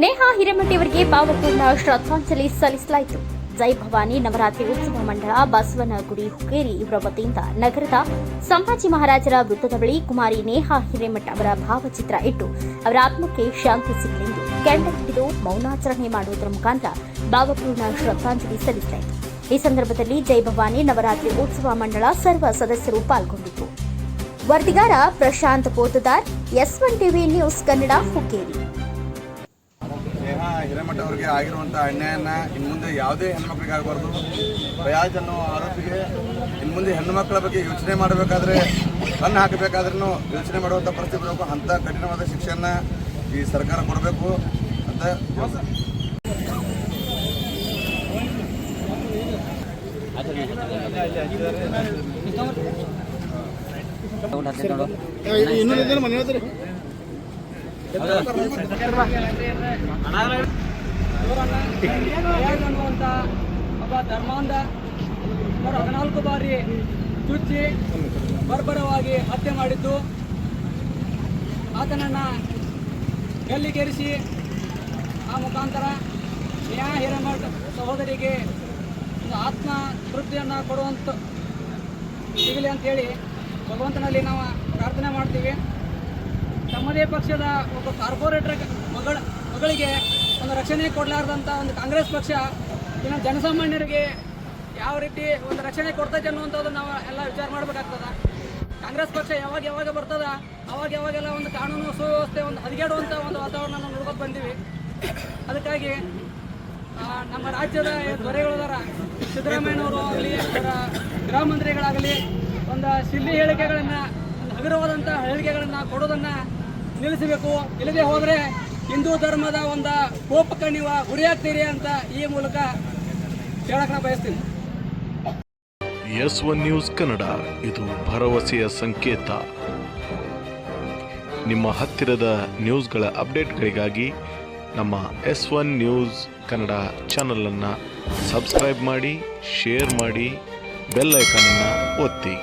ನೇಹಾ ಹಿರೇಮಠಿಯವರಿಗೆ ಭಾವಪೂರ್ಣ ಶ್ರದ್ಧಾಂಜಲಿ ಸಲ್ಲಿಸಲಾಯಿತು. ಜೈ ಭವಾನಿ ನವರಾತ್ರಿ ಉತ್ಸವ ಮಂಡಳ ಬಸವನಗುಡಿ ಹುಕ್ಕೇರಿ ಇವರ ವತಿಯಿಂದ ನಗರದ ಸಂಭಾಜಿ ಮಹಾರಾಜರ ವೃತ್ತದ ಬಳಿ ಕುಮಾರಿ ನೇಹಾ ಹಿರೇಮಠ ಅವರ ಭಾವಚಿತ್ರ ಇಟ್ಟು ಅವರ ಆತ್ಮಕ್ಕೆ ಶಾಂತಿ ಸಿಗಲೆಂದು ಕ್ಯಾಂಡಲ್ ಹಿಡಿದು ಮೌನಾಚರಣೆ ಮಾಡುವುದರ ಮುಖಾಂತರ ಭಾವಪೂರ್ಣ ಶ್ರದ್ಧಾಂಜಲಿ ಸಲ್ಲಿಸಲಾಯಿತು. ಈ ಸಂದರ್ಭದಲ್ಲಿ ಜೈ ಭವಾನಿ ನವರಾತ್ರಿ ಉತ್ಸವ ಮಂಡಳ ಸರ್ವ ಸದಸ್ಯರು ಪಾಲ್ಗೊಂಡಿದ್ದರು. ವರದಿಗಾರ Prashant Potdar S one TV news Kannada Hukkeri. Neha Hiremath ಅವರಿಗೆ ಆಗಿರುವಂಥ ಅನ್ಯಾಯನ ಇನ್ನು ಮುಂದೆ ಯಾವುದೇ ಹೆಣ್ಮಕ್ಳಿಗೆ ಆಗಬಾರ್ದು. ಬಯಾಜ್ ಅನ್ನೋ ಆರೋಪಿಗೆ ಇನ್ನು ಮುಂದೆ ಹೆಣ್ಣುಮಕ್ಕಳ ಬಗ್ಗೆ ಯೋಚನೆ ಮಾಡಬೇಕಾದ್ರೆ ಕಣ್ಣು ಹಾಕಬೇಕಾದ್ರೂ ಯೋಚನೆ ಮಾಡುವಂಥ ಪರಿಸ್ಥಿತಿ ಬರಬೇಕು ಅಂಥ ಕಠಿಣವಾದ ಶಿಕ್ಷೆಯನ್ನ ಈ ಸರ್ಕಾರ ಕೊಡಬೇಕು ಅಂತ ಅನ್ನುವಂಥ ಒಬ್ಬ ಧರ್ಮಾಂಧ ಅವರು ಹದಿನಾಲ್ಕು ಬಾರಿ ಚುಚ್ಚಿ ಬರ್ಬರವಾಗಿ ಹತ್ಯೆ ಮಾಡಿದ್ದು ಆತನನ್ನು ಗಲ್ಲಿಗೇರಿಸಿ ಆ ಮುಖಾಂತರ ನ್ಯಾಯ ಹಿರೇಮಠ ಸಹೋದರಿಗೆ ಒಂದು ಆತ್ಮ ತೃಪ್ತಿಯನ್ನು ಕೊಡುವಂಥ ಸಿಗಲಿ ಅಂತೇಳಿ ಭಗವಂತನಲ್ಲಿ ನಾವು ಪ್ರಾರ್ಥನೆ ಮಾಡ್ತೀವಿ. ತಮ್ಮದೇ ಪಕ್ಷದ ಒಬ್ಬ ಕಾರ್ಪೊರೇಟರ್ ಮಗಳ, ಮಗಳಿಗೆ ಒಂದು ರಕ್ಷಣೆ ಕೊಡಲಾರ್ದಂಥ ಒಂದು ಕಾಂಗ್ರೆಸ್ ಪಕ್ಷ, ಇನ್ನು ಜನಸಾಮಾನ್ಯರಿಗೆ ಯಾವ ರೀತಿ ಒಂದು ರಕ್ಷಣೆ ಕೊಡ್ತೈತೆ ಅನ್ನುವಂಥದ್ದು ನಾವು ಎಲ್ಲ ವಿಚಾರ ಮಾಡಬೇಕಾಗ್ತದ. ಕಾಂಗ್ರೆಸ್ ಪಕ್ಷ ಯಾವಾಗ ಯಾವಾಗ ಬರ್ತದ, ಅವಾಗ ಯಾವಾಗೆಲ್ಲ ಒಂದು ಕಾನೂನು ಸುವ್ಯವಸ್ಥೆ ಒಂದು ಹದಗೆಡುವಂಥ ಒಂದು ವಾತಾವರಣ ನಾವು ನೋಡ್ಕೊಂಡು ಬಂದೀವಿ. ಅದಕ್ಕಾಗಿ ನಮ್ಮ ರಾಜ್ಯದ ದೊರೆಗಳದಾರ ಸಿದ್ದರಾಮಯ್ಯನವರು ಆಗಲಿ, ಅವರ ಗೃಹ ಮಂತ್ರಿಗಳಾಗಲಿ, ಒಂದು ಸಿಲ್ಲಿ ಹೇಳಿಕೆಗಳನ್ನು, ಒಂದು ಹಗುರವಾದಂಥ ಹೇಳಿಕೆಗಳನ್ನು ಕೊಡೋದನ್ನು ನಿಲ್ಲಿಸಬೇಕು. ಇಲ್ಲದೆ ಹೋದರೆ ಹಿಂದೂ ಧರ್ಮದ ಒಂದು ಕೋಪಕ್ಕೆ ನೀವು ಗುರಿಯಾಗ್ತೀರಿ ಅಂತ ಈ ಮೂಲಕ ಹೇಳಕ್ಕೆ ನಾನು ಬಯಸ್ತೀನಿ. S one news Kannada. ಇದು ಭರವಸೆಯ ಸಂಕೇತ. ನಿಮ್ಮ ಹತ್ತಿರದ ನ್ಯೂಸ್ಗಳ ಅಪ್ಡೇಟ್ಗಳಿಗಾಗಿ ನಮ್ಮ ಎಸ್ ಒನ್ ನ್ಯೂಸ್ ಕನ್ನಡ ಚಾನಲನ್ನು ಸಬ್ಸ್ಕ್ರೈಬ್ ಮಾಡಿ, ಶೇರ್ ಮಾಡಿ, ಬೆಲ್ ಐಕನನ್ನು ಒತ್ತಿ.